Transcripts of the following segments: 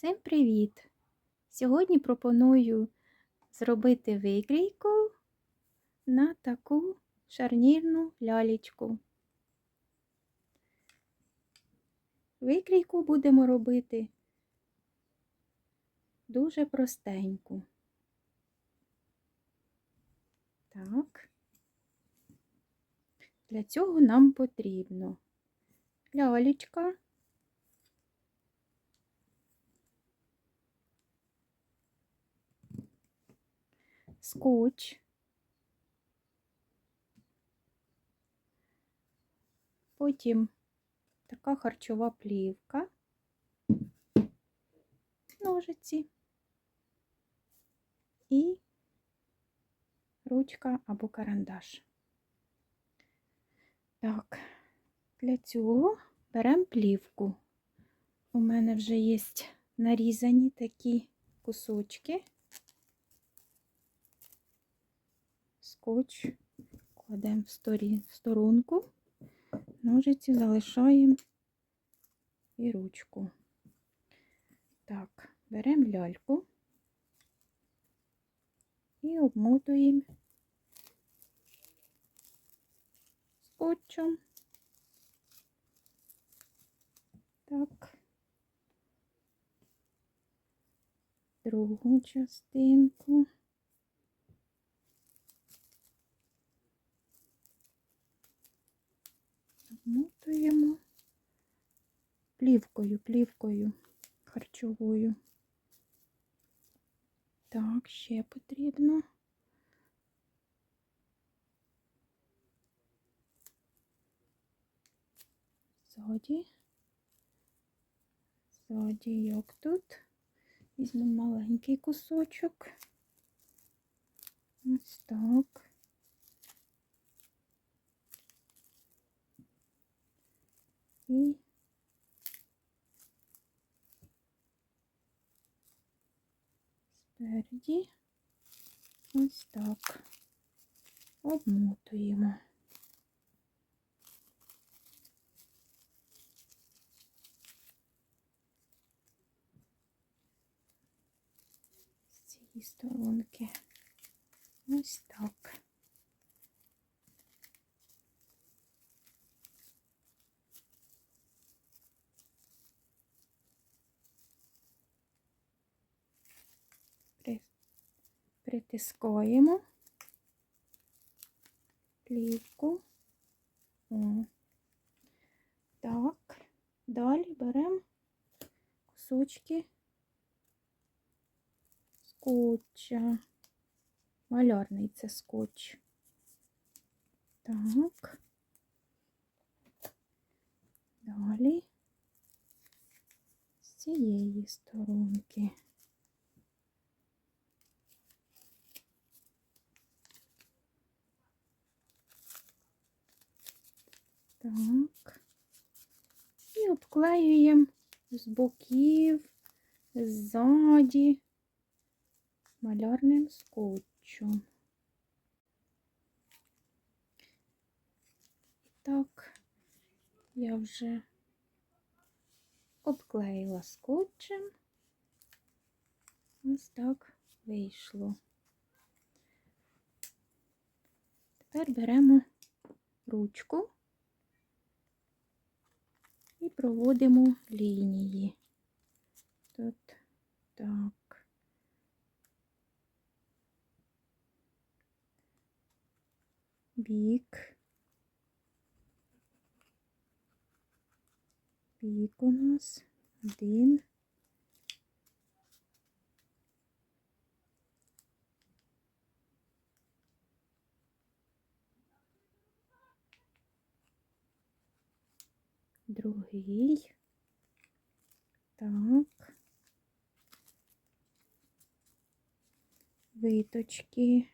Всім привіт! Сьогодні пропоную зробити викрійку на таку шарнірну лялечку. Викрійку будемо робити дуже простеньку. Так. Для цього нам потрібно лялечка. Скотч, потім така харчова плівка, ножиці і ручка або карандаш. Так, для цього беремо плівку. У мене вже є нарізані такі кусочки. Скотч кладемо в сторі, сторонку, ножиці залишаємо і ручку. Так, беремо ляльку і обмотуємо скотчем. Так, другу частинку. Обмотуємо плівкою, плівкою харчовою. Так, ще потрібно. Ззаді. Ззаді, як тут. Візьмемо маленький кусочок. Ось так. І спереді ось так обмотуємо. З цієї сторонки ось так. Притискаємо плівку. Так, далі беремо кусочки скотча. Малярний це скотч. Так. Далі з цієї сторонки. Так. І обклеюємо з боків, ззаді малярним скотчем. Так, я вже обклеїла скотчем. Ось так вийшло. Тепер беремо ручку проводимо лінії. Тут так. Бік. Бік у нас один. Другий. Так. Виточки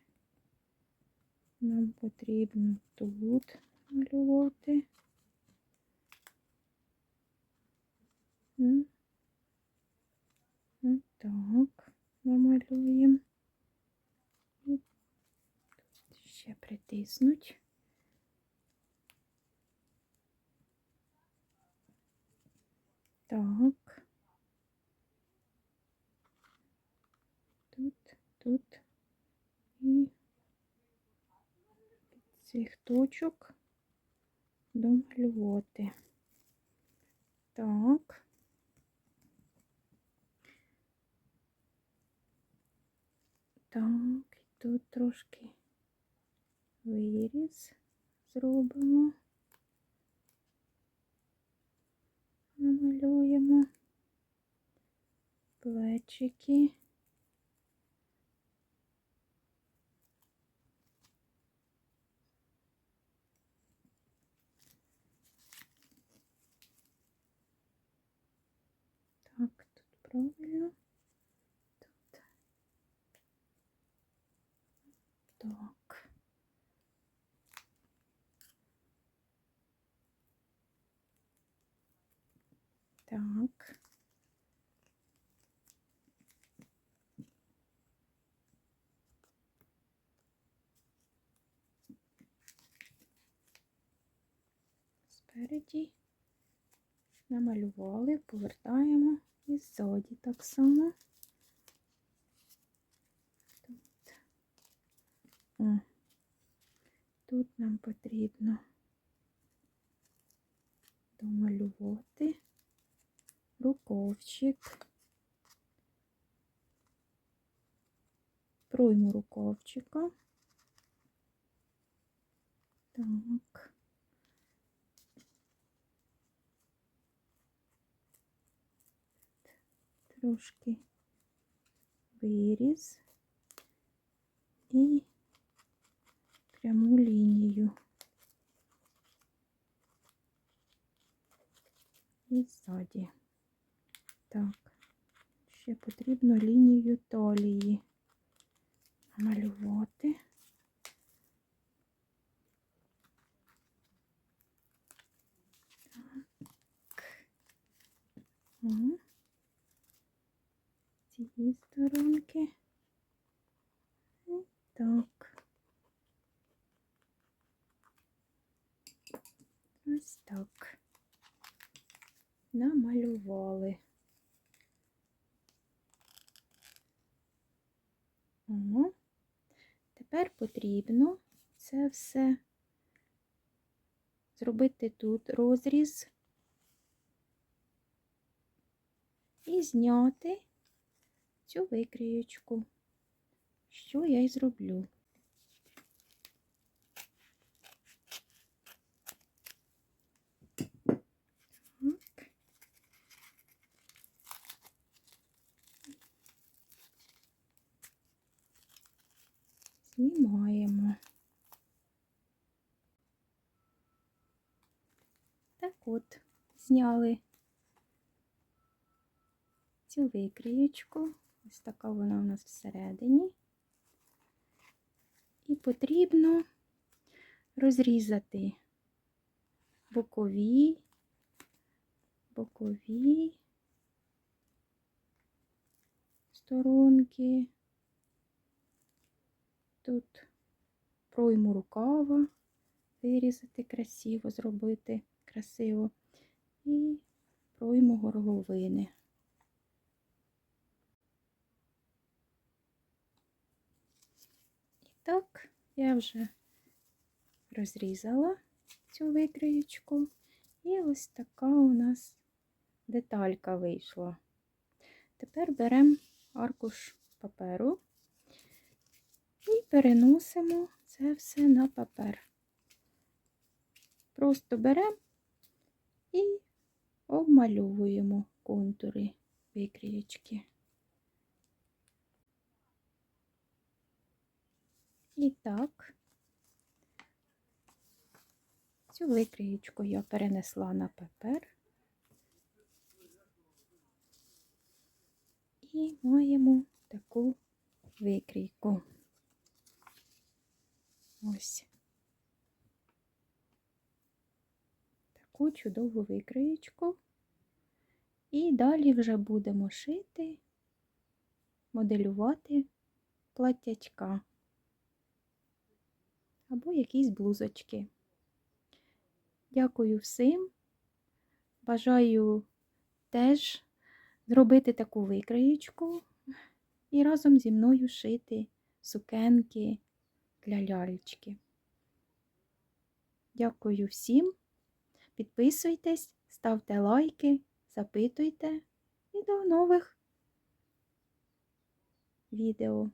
нам потрібно тут малювати. Так, намалюємо. І тут ще притиснуть. Так. Тут, тут і від цих точок домалювати. Так. Так, і тут трошки виріз зробимо. Намалюємо плечики. Так, тут правильно. Тут. Так. Так. Спереді намалювали, повертаємо і ззаді так само. Тут. О, тут нам потрібно домалювати рукавчик, пройму рукавчика. Так. Трошки виріз і пряму лінію. І ззаді. Так, ще потрібно лінію талії намалювати. Так. З цієї сторонки. Так. Ось так. Намалювали. О, тепер потрібно це все зробити тут розріз і зняти цю викріючку, що я й зроблю. Так. Знімаємо. Так от, зняли цю викрієчку. Ось така вона у нас всередині. І потрібно розрізати бокові, бокові сторонки. Тут пройму рукава, вирізати красиво, зробити красиво. І пройму горловини. І так, я вже розрізала цю викриєчку. І ось така у нас деталька вийшла. Тепер беремо аркуш паперу і переносимо це все на папер. Просто беремо і обмальовуємо контури викрієчки. І так, цю викрієчку я перенесла на папер. І маємо таку викрійку. Ось. Таку чудову викриєчку. І далі вже будемо шити, моделювати платтячка або якісь блузочки. Дякую всім. Бажаю теж зробити таку викриєчку і разом зі мною шити сукенки для лялечки. Дякую всім. Підписуйтесь, ставте лайки, запитуйте і до нових відео.